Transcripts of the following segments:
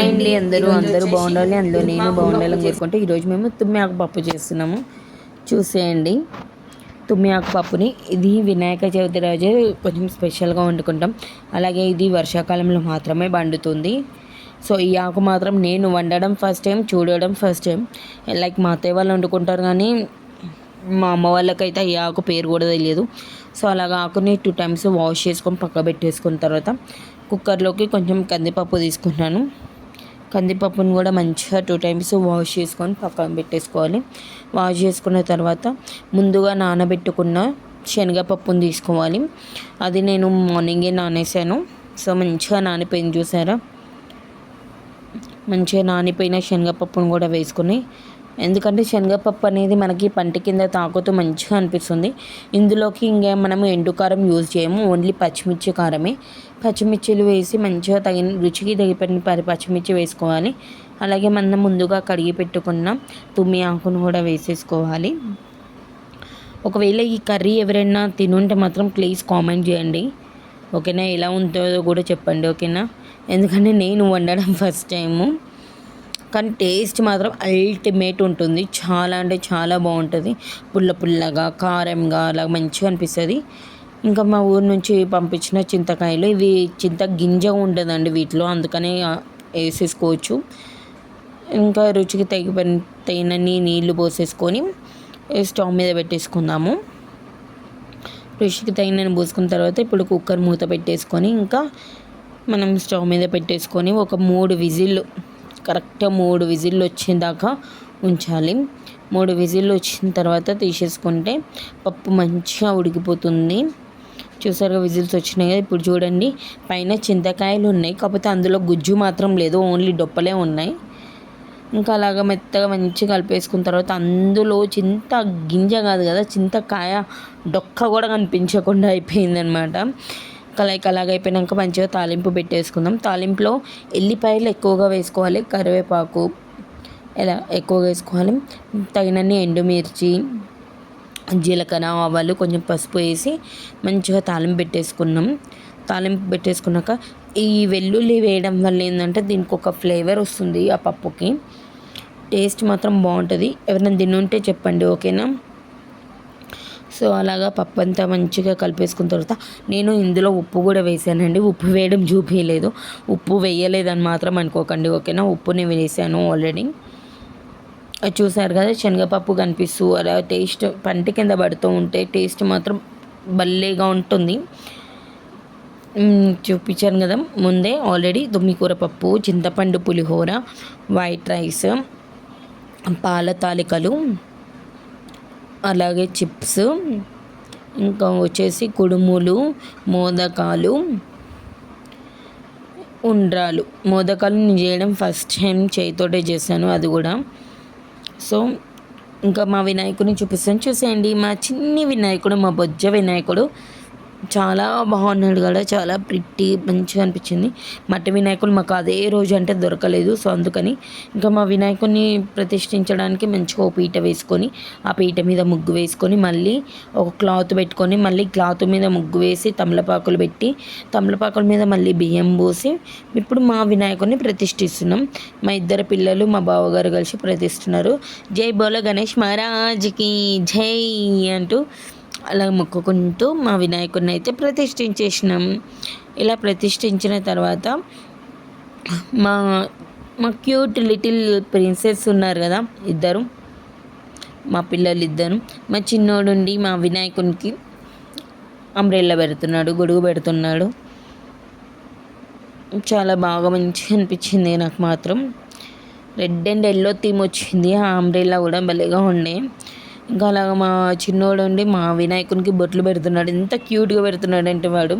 Hi అండి అందరూ అందరూ బాగుండాలి. అందులో నేను బాగుండాలని కోరుకుంటే ఈరోజు మేము తుమ్మి ఆకు పప్పు చేస్తున్నాము. చూసేయండి. తుమ్మి పప్పుని. ఇది వినాయక చవితి రోజు కొంచెం స్పెషల్గా వండుకుంటాం. అలాగే ఇది వర్షాకాలంలో మాత్రమే పండుతుంది సో ఈ ఆకు మాత్రం నేను వండడం ఫస్ట్ టైం చూడడం ఫస్ట్ టైం లైక్ మా అత్తయ్య వాళ్ళు వండుకుంటారు కానీ మా అమ్మ వాళ్ళకైతే ఈ ఆకు పేరు కూడా తెలియదు. సో అలాగ ఆకుని టూ టైమ్స్ వాష్ చేసుకొని పక్క పెట్టేసుకున్న తర్వాత కుక్కర్లోకి కొంచెం కందిపప్పు తీసుకున్నాను. కందిపప్పును కూడా మంచిగా టూ టైమ్స్ వాష్ చేసుకొని పక్కన పెట్టేసుకోవాలి. వాష్ చేసుకున్న తర్వాత ముందుగా నానబెట్టుకున్న శనగపప్పును తీసుకోవాలి. అది నేను మార్నింగే నానేసాను సో మంచిగా నానిపోయింది చూసారా? మంచిగా నానిపోయిన శనగపప్పును కూడా వేసుకొని ఎందుకంటే శనగపప్పు అనేది మనకి పంట కింద తాకుతూ మంచిగా అనిపిస్తుంది. ఇందులోకి ఇంకా మనము ఎండు కారం యూజ్ చేయము. ఓన్లీ పచ్చిమిర్చి కారమే. పచ్చిమిర్చిలు వేసి మంచిగా తగిన రుచికి తగిపడిన పరి పచ్చిమిర్చి వేసుకోవాలి. అలాగే మనం ముందుగా కడిగి పెట్టుకున్న తుమ్మి ఆకును కూడా వేసేసుకోవాలి. ఒకవేళ ఈ కర్రీ ఎవరైనా తినుంటే మాత్రం ప్లీజ్ కామెంట్ చేయండి. ఓకేనా ఎలా ఉంటుందో కూడా చెప్పండి. ఓకేనా ఎందుకంటే నేను వండడం ఫస్ట్ టైము కానీ టేస్ట్ మాత్రం అల్టిమేట్ ఉంటుంది. చాలా అంటే చాలా బాగుంటుంది. పుల్ల పుల్లగా కారంగా అలా మంచిగా అనిపిస్తుంది. ఇంకా మా ఊరు నుంచి పంపించిన చింతకాయలు ఇవి చింత గింజ ఉండదండి వీటిలో అందుకనే వేసేసుకోవచ్చు. ఇంకా రుచికి తగి తగినన్ని నీళ్ళు పోసేసుకొని స్టవ్ మీద పెట్టేసుకుందాము. రుచికి తగినన్ని పోసుకున్న తర్వాత ఇప్పుడు కుక్కర్ మూత పెట్టేసుకొని ఇంకా మనం స్టవ్ మీద పెట్టేసుకొని ఒక మూడు విజిల్లు కరెక్ట్గా మూడు విజిల్లు వచ్చేదాకా ఉంచాలి. మూడు విజిల్లు వచ్చిన తర్వాత తీసేసుకుంటే పప్పు మంచిగా ఉడికిపోతుంది. చూసారుగా విజిల్స్ వచ్చినాయి కదా ఇప్పుడు చూడండి. పైన చింతకాయలు ఉన్నాయి కాకపోతే అందులో గుజ్జు మాత్రం లేదు ఓన్లీ డొప్పలే ఉన్నాయి. ఇంకా అలాగ మెత్తగా మంచిగా కలిపేసుకున్న తర్వాత అందులో చింత గింజ కాదు కదా చింతకాయ డొక్క కూడా కనిపించకుండా అయిపోయిందనమాట. కలయిక అలాగ అయిపోయినాక మంచిగా తాలింపు పెట్టేసుకుందాం. తాలింపులో ఎల్లిపాయలు ఎక్కువగా వేసుకోవాలి కరివేపాకు ఎలా ఎక్కువగా వేసుకోవాలి తగినన్ని ఎండుమిర్చి జీలకర్ర ఆవాలు కొంచెం పసుపు వేసి మంచిగా తాలింపు పెట్టేసుకున్నాం తాలింపు పెట్టేసుకున్నాక ఈ వెల్లుల్లి వేయడం వల్ల ఏంటంటే దీనికి ఒక ఫ్లేవర్ వస్తుంది ఆ పప్పుకి. టేస్ట్ మాత్రం బాగుంటుంది. ఎవరైనా తిన్నుంటే చెప్పండి ఓకేనా? సో అలాగా పప్పు అంతా మంచిగా కలిపేసుకున్న తర్వాత నేను ఇందులో ఉప్పు కూడా వేసానండి. ఉప్పు వేయడం చూపించలేదు ఉప్పు వేయలేదని మాత్రం అనుకోకండి ఓకేనా? ఉప్పుని వేసాను ఆల్రెడీ చూసారు కదా శనగపప్పు కనిపిస్తూ అలా టేస్ట్ పంట కింద పడుతూ ఉంటే టేస్ట్ మాత్రం భలేగా ఉంటుంది. చూపించాను కదా ముందే ఆల్రెడీ దుమ్మికూర పప్పు చింతపండు పులిహోర వైట్ రైస్ పాల తాలికలు అలాగే చిప్స్ ఇంకా వచ్చేసి కుడుములు మోదకాలు ఉండ్రాలు. మోదకాలు నేను చేయడం ఫస్ట్ టైం చేయితోటే చేశాను అది కూడా. సో ఇంకా మా వినాయకుడిని చూపిస్తాను. చూసేయండి మా చిన్ని వినాయకుడు మా బొజ్జ వినాయకుడు. చాలా బాగున్నాడు కదా చాలా ప్రిట్టి మంచిగా అనిపించింది. మట్టి వినాయకుడు మాకు అదే రోజు అంటే దొరకలేదు. సో అందుకని ఇంకా మా వినాయకుడిని ప్రతిష్ఠించడానికి మంచిగా ఓ పీట వేసుకొని ఆ పీట మీద ముగ్గు వేసుకొని మళ్ళీ ఒక క్లాత్ పెట్టుకొని మళ్ళీ క్లాత్ మీద ముగ్గు వేసి తమలపాకులు పెట్టి తమలపాకుల మీద మళ్ళీ బియ్యం పోసి ఇప్పుడు మా వినాయకుడిని ప్రతిష్ఠిస్తున్నాం. మా ఇద్దరు పిల్లలు మా బావగారు కలిసి ప్రతిష్ఠిస్తున్నారు. జై బోలో గణేష్ మహారాజ్కి జై అంటూ అలా మొక్కుకుంటూ మా వినాయకుడిని అయితే ప్రతిష్ఠించేసినాం. ఇలా ప్రతిష్ఠించిన తర్వాత మా మా క్యూట్ లిటిల్ ప్రిన్సెస్ ఉన్నారు కదా ఇద్దరు మా పిల్లలు ఇద్దరు. మా చిన్నోడుండి మా వినాయకునికి అంబ్రెల్లా పెడుతున్నాడు గొడుగు పెడుతున్నాడు. చాలా బాగా మంచిగా అనిపించింది నాకు మాత్రం. రెడ్ అండ్ ఎల్లో థీమ్ వచ్చింది ఆ అంబ్రెల్లా కూడా భలేగా ఉండే. ఇంకా అలాగ మా చిన్నోడు ఉండి మా వినాయకునికి బొట్లు పెడుతున్నాడు. ఎంత క్యూట్గా పెడుతున్నాడు అంటే వాడు.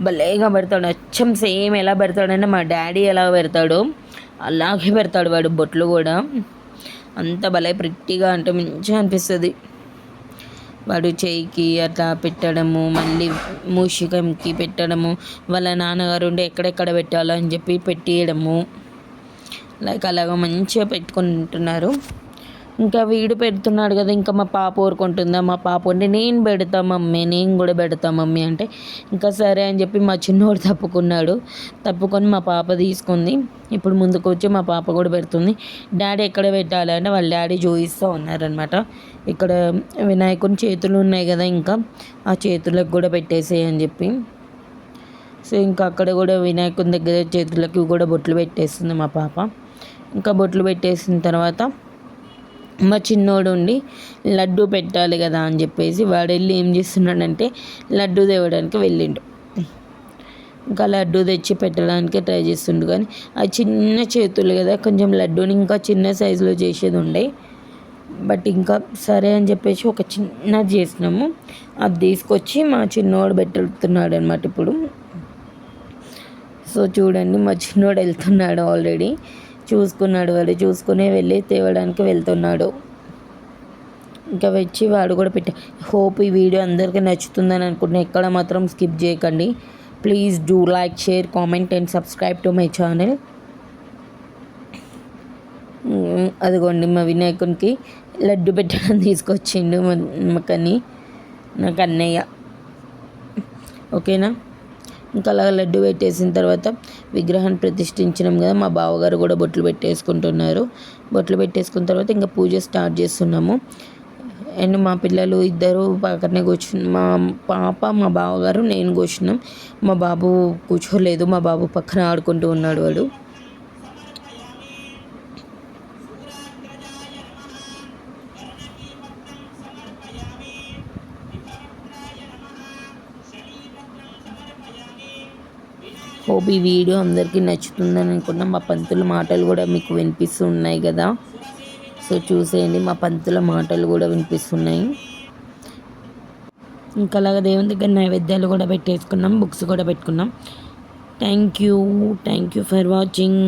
భలేగా పెడతాడు. అచ్చం సేమ్ ఎలా పెడతాడంటే మా డాడీ ఎలా పెడతాడో అలాగే పెడతాడు వాడు బొట్లు కూడా. అంత భలే ప్రిట్టిగా అంటే మంచిగా అనిపిస్తుంది. వాడు చేయికి అట్లా పెట్టడము మళ్ళీ మూషికంకి పెట్టడము వాళ్ళ నాన్నగారు ఉండి ఎక్కడెక్కడ పెట్టాలో అని చెప్పి పెట్టేయడము. లైక్ అలాగ మంచిగా పెట్టుకుంటున్నారు. ఇంకా వీడు పెడుతున్నాడు కదా ఇంకా మా పాప ఊరుకుంటుందా? మా పాప ఉంటే నేను పెడతా మమ్మీ నేను కూడా పెడతా మమ్మీ అంటే ఇంకా సరే అని చెప్పి మా చిన్నోడు తప్పుకున్నాడు. తప్పుకొని మా పాప తీసుకుంది. ఇప్పుడు ముందుకు వచ్చి మా పాప కూడా పెడుతుంది. డాడీ ఎక్కడ పెట్టాలి అంటే వాళ్ళ డాడీ చూపిస్తూ ఉన్నారనమాట ఇక్కడ వినాయకుని చేతులు ఉన్నాయి కదా ఇంకా ఆ చేతులకు కూడా పెట్టేసేయ్ అని చెప్పి. సో ఇంకా అక్కడ కూడా వినాయకుని దగ్గర చేతులకి కూడా బొట్లు పెట్టేస్తుంది మా పాప. ఇంకా బొట్లు పెట్టేసిన తర్వాత మా చిన్నోడు ఉండి లడ్డు పెట్టాలి కదా అని చెప్పేసి వాడు వెళ్ళి ఏం చేస్తున్నాడంటే లడ్డు తేవడానికి వెళ్ళిండు. ఇంకా లడ్డు తెచ్చి పెట్టడానికి ట్రై చేస్తుండు కానీ ఆ చిన్న చేతులు కదా కొంచెం లడ్డూని ఇంకా చిన్న సైజులో చేసేది ఉండే. బట్ ఇంకా సరే అని చెప్పేసి ఒక చిన్నది చేసినాము. అది తీసుకొచ్చి మా చిన్నోడు పెట్టుతున్నాడు అనమాట ఇప్పుడు. సో చూడండి మా చిన్నోడు వెళ్తున్నాడు ఆల్రెడీ. చూసుకున్నాడు వాడు చూసుకుని వెళ్ళి తేవడానికి వెళ్తున్నాడు. ఇంకా వచ్చి వాడు కూడా పెట్టా. హోప్ ఈ వీడియో అందరికీ నచ్చుతుందని అనుకుంటున్నా. ఎక్కడ మాత్రం స్కిప్ చేయకండి. Please do like share comment and subscribe to my channel. అదిగోండి మా వినాయకునికి లడ్డు పెట్టడం తీసుకొచ్చిండు మాకని నాకు అన్నయ్య. ఓకేనా? ఇంకా అలా లడ్డు పెట్టేసిన తర్వాత విగ్రహాన్ని ప్రతిష్ఠించినాం కదా మా బావగారు కూడా బొట్లు పెట్టేసుకుంటున్నారు. బొట్లు పెట్టేసుకున్న తర్వాత ఇంకా పూజ స్టార్ట్ చేస్తున్నాము. అండ్ మా పిల్లలు ఇద్దరు పక్కనే కూర్చుని మా పాప మా బావగారు నేను కూర్చున్నాం. మా బాబు కూర్చోలేదు మా బాబు పక్కన ఆడుకుంటూ ఉన్నాడు వాడు. హోప్ ఈ వీడియో అందరికీ నచ్చుతుందని అనుకున్నాం మా పంతుల మాటలు కూడా మీకు వినిపిస్తున్నాయి కదా. సో చూసేయండి మా పంతుల మాటలు కూడా వినిపిస్తున్నాయి. ఇంకా అలాగే దేవుని దగ్గర నైవేద్యాలు కూడా పెట్టేసుకున్నాం బుక్స్ కూడా పెట్టుకున్నాం. Thank you thank you for watching